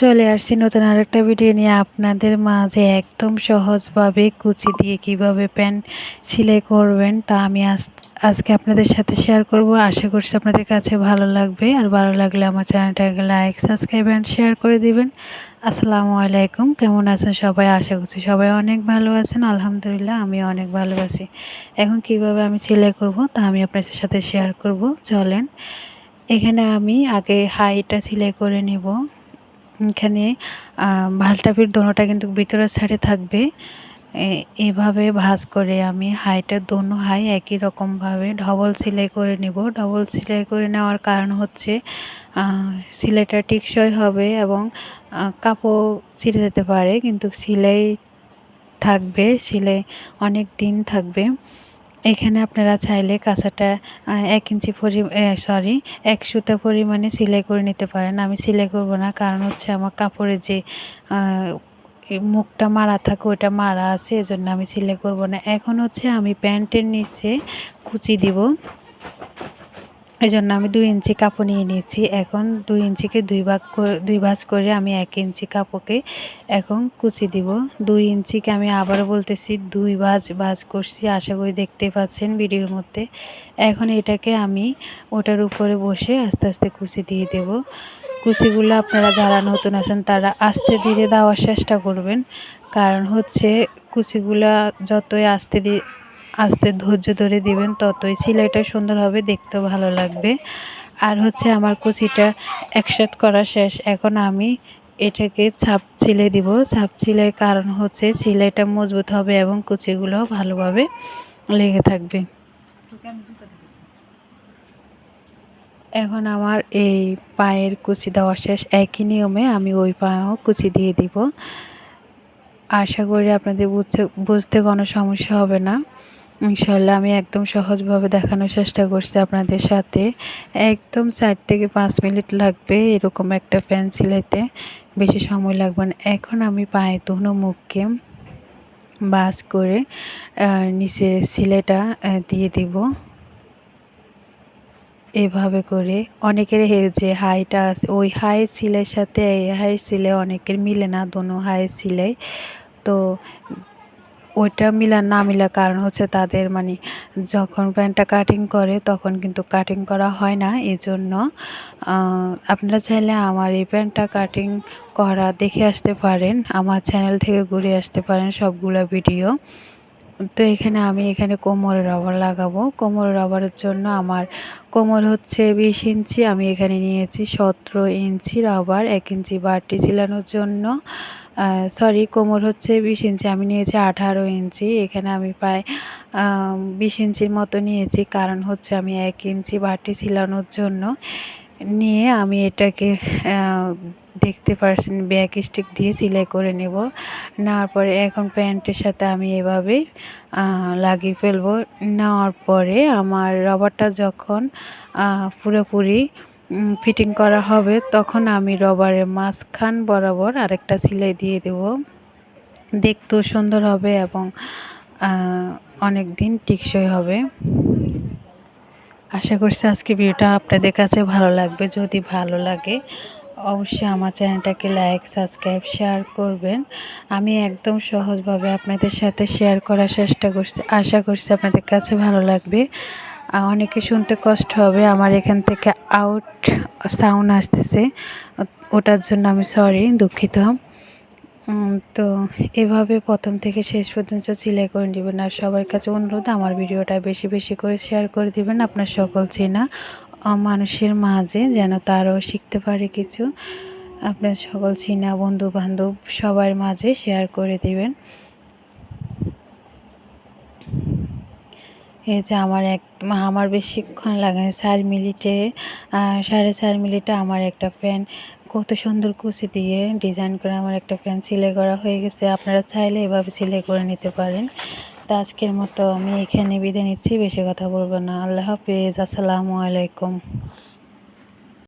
চলে আসছি নতুন আরেকটা ভিডিও নিয়ে। আপনাদের মাঝে একদম সহজভাবে কুচি দিয়ে কীভাবে প্যান্ট সেলাই করবেন তা আমি আজ আজকে আপনাদের সাথে শেয়ার করব। আশা করছি আপনাদের কাছে ভালো লাগবে। আর ভালো লাগলে আমার চ্যানেলটাকে লাইক সাবস্ক্রাইব অ্যান্ড শেয়ার করে দিবেন। আসসালামু আলাইকুম। কেমন আছেন সবাই? আশা করছি সবাই অনেক ভালো আছেন। আলহামদুলিল্লাহ আমি অনেক ভালো আছি। এখন কীভাবে আমি সেলাই করব তা আমি আপনাদের সাথে শেয়ার করব। চলেন, এখানে আমি আগে হাইটা সেলাই করে নিব। এখানে ভালটাপির দোনোটা কিন্তু ভিতরের সাইডে থাকবে। এভাবে ভাজ করে আমি হাইটা দোনো হাই একই রকমভাবে ডবল সেলাই করে নেব। ডবল সেলাই করে নেওয়ার কারণ হচ্ছে সেলাইটা টিকসই হবে এবং কাপড় ছিঁড়ে যেতে পারে, কিন্তু সেলাই থাকবে, সেলাই অনেক দিন থাকবে। এখানে আপনারা চাইলে কাঁচাটা এক ইঞ্চি পরি সরি এক সুতা পরিমাণে সেলাই করে নিতে পারেন। আমি সেলাই করব না, কারণ হচ্ছে আমার কাপড়ে যে মুখটা মারা থাকে ওটা মারা আছে, এজন্য আমি সেলাই করব না। এখন হচ্ছে আমি প্যান্টের নিচে কুচি দিব। এই জন্য আমি দুই ইঞ্চি কাপড় নিয়ে নিয়েছি। এখন দুই ইঞ্চিকে দুই ভাগ দুই ভাঁজ করে আমি এক ইঞ্চি কাপড়কে এখন কুচি দিব। দুই ইঞ্চিকে আমি আবারও বলতেছি, দুই ভাজ ভাজ করছি। আশা করি দেখতে পাচ্ছেন ভিডিওর মধ্যে। এখন এটাকে আমি ওটার উপরে বসে আস্তে আস্তে কুচি দিয়ে দেব। কুচিগুলো আপনারা যারা নতুন আছেন, তারা আস্তে ধীরে দেওয়ার চেষ্টা করবেন। কারণ হচ্ছে কুচিগুলা যতই আস্তে দিয়ে আস্তে ধৈর্য ধরে দিবেন, ততই সেলাইটা সুন্দর হবে দেখতেও ভালো লাগবে। আর হচ্ছে আমার কুচিটা একসাথ করা শেষ। এখন আমি এটাকে ছাপ ছিলে দিব। ছাপ ছিলের কারণ হচ্ছে সেলাইটা মজবুত হবে এবং কুচিগুলো ভালোভাবে লেগে থাকবে। এখন আমার এই পায়ের কুচি দেওয়া শেষ। একই নিয়মে আমি ওই পায়েও কুচি দিয়ে দিব। আশা করি আপনাদের বুঝতে বুঝতে কোনো সমস্যা হবে না। ইনশাল্লাহ আমি একদম সহজভাবে দেখানোর চেষ্টা করছি আপনাদের সাথে। একদম চার থেকে পাঁচ মিনিট লাগবে এরকম একটা প্যান সিলাইতে। বেশি সময় লাগবে না। এখন আমি পায়ে দুনো মুখকে বাস করে নিচে সিলাইটা দিয়ে দিব। এভাবে করে অনেকের যে হাইটা আছে, ওই হাই সিলের সাথে, এই হাই সিলে অনেকের মিলে না দোনো হাই সিলাই। তো ওইটা মিলা, না মিলা কারণ হচ্ছে তাদের মানে যখন প্যান্টটা কাটিং করে তখন কিন্তু কাটিং করা হয় না। এই জন্য আপনারা চাইলে আমার এই প্যান্টটা কাটিং করা দেখে আসতে পারেন। আমার চ্যানেল থেকে ঘুরে আসতে পারেন সবগুলো ভিডিও তো এখানে আমি এখানে কোমরের রবার লাগাবো। কোমরের রবারের জন্য আমার কোমর হচ্ছে বিশ ইঞ্চি, আমি এখানে নিয়েছি সতেরো ইঞ্চি রবার এক ইঞ্চি বাড়তি ছিলানোর জন্য। সরি কোমর হচ্ছে বিশ ইঞ্চি, আমি নিয়েছি আঠারো ইঞ্চি, এখানে আমি প্রায় বিশ ইঞ্চির মতো নিয়েছি, কারণ হচ্ছে আমি এক ইঞ্চি বাটি ছিলানোর জন্য। নিয়ে আমি এটাকে দেখতে পারছেন, ব্যাক স্টিক দিয়ে সেলাই করে নেব। নেওয়ার পরে এখন প্যান্টের সাথে আমি এভাবে লাগিয়ে ফেলব। নেওয়ার পরে আমার রবারটা যখন পুরোপুরি ফিটিং করা হবে, তখন আমি রবারের মাঝখান বরাবর আরেকটা সেলাই দিয়ে দেব। দেখতেও সুন্দর হবে এবং অনেক দিন টিকসই হবে। আশা করছি আজকে ভিডিওটা আপনাদের কাছে ভালো লাগবে। যদি ভালো লাগে, অবশ্যই আমার চ্যানেলটাকে লাইক সাবস্ক্রাইব শেয়ার করবেন। আমি একদম সহজভাবে আপনাদের সাথে শেয়ার করার চেষ্টা করছি। আশা করছি আপনাদের কাছে ভালো লাগবে। অনেকে শুনতে কষ্ট হবে। আমার এখান থেকে আউট সাউন্ড আসতেছে। ওটার জন্য আমি সরি দুঃখিত। তো এভাবে প্রথম থেকে শেষ পর্যন্ত সিলাই করে নেবেন আর সবার কাছে অনুরোধ, আমার ভিডিওটা বেশি বেশি করে শেয়ার করে দিবেন। আপনার সকল চেনা মানুষের মাঝে যেন তারাও শিখতে পারে কিছু। আপনার সকল চিনা বন্ধু বান্ধব সবার মাঝে শেয়ার করে দিবেন। এই যে আমার এক, আমার বেশিক্ষণ লাগে চার মিনিটে সাড়ে চার মিনিটে আমার একটা ফ্যান, কত সুন্দর কুচি দিয়ে ডিজাইন করে আমার একটা ফ্যান সিলাই করা হয়ে গেছে। আপনারা চাইলে এভাবে সিলাই করে নিতে পারেন। তা আজকের মতো আমি এখানে বিদায় নিচ্ছি, বেশি কথা বলব না। আল্লাহ হাফিজ, আসসালামু আলাইকুম।